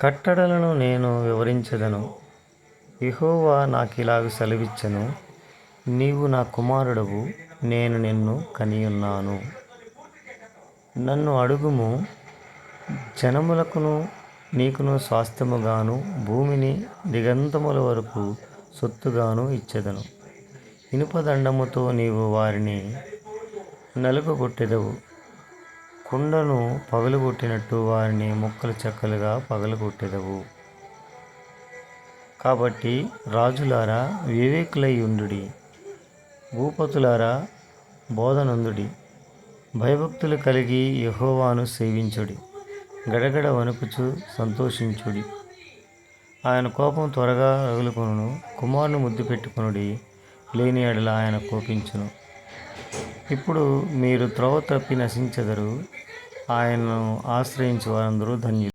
కట్టడలను నేను వివరించెదను. యెహోవా ఇలాగ సెలవిచ్చెను. నీవు నా కుమారుడవు నేను నిన్ను కనియున్నాను. నన్ను అడుగుము జనములకును నీకును స్వాస్థ్యముగాను భూమిని దిగంతముల వరకు సొత్తుగాను ఇచ్చెదను. ఇనుపదండముతో నీవు వారిని నలుగగొట్టెదవు. కుండను పగలగొట్టినట్టు వారిని ముక్కలు చెక్కలుగా పగలగొట్టెదవు. కాబట్టి రాజులారా వివేకులై ఉండుడి భూపతులారా బోధనందుడి భయభక్తులు కలిగి యహోవాను సేవించుడి గడగడ వణుకుచు సంతోషించుడి. ఆయన కోపం త్వరగా రగులుకొనును కుమారుని ముద్దు పెట్టుకొనుడి లేని ఎడల ఆయన కోపించును. ఇప్పుడు మీరు త్రోవ తప్పి నశించెదరు. ఆయనను ఆశ్రయించు వారందరూ ధన్యులు.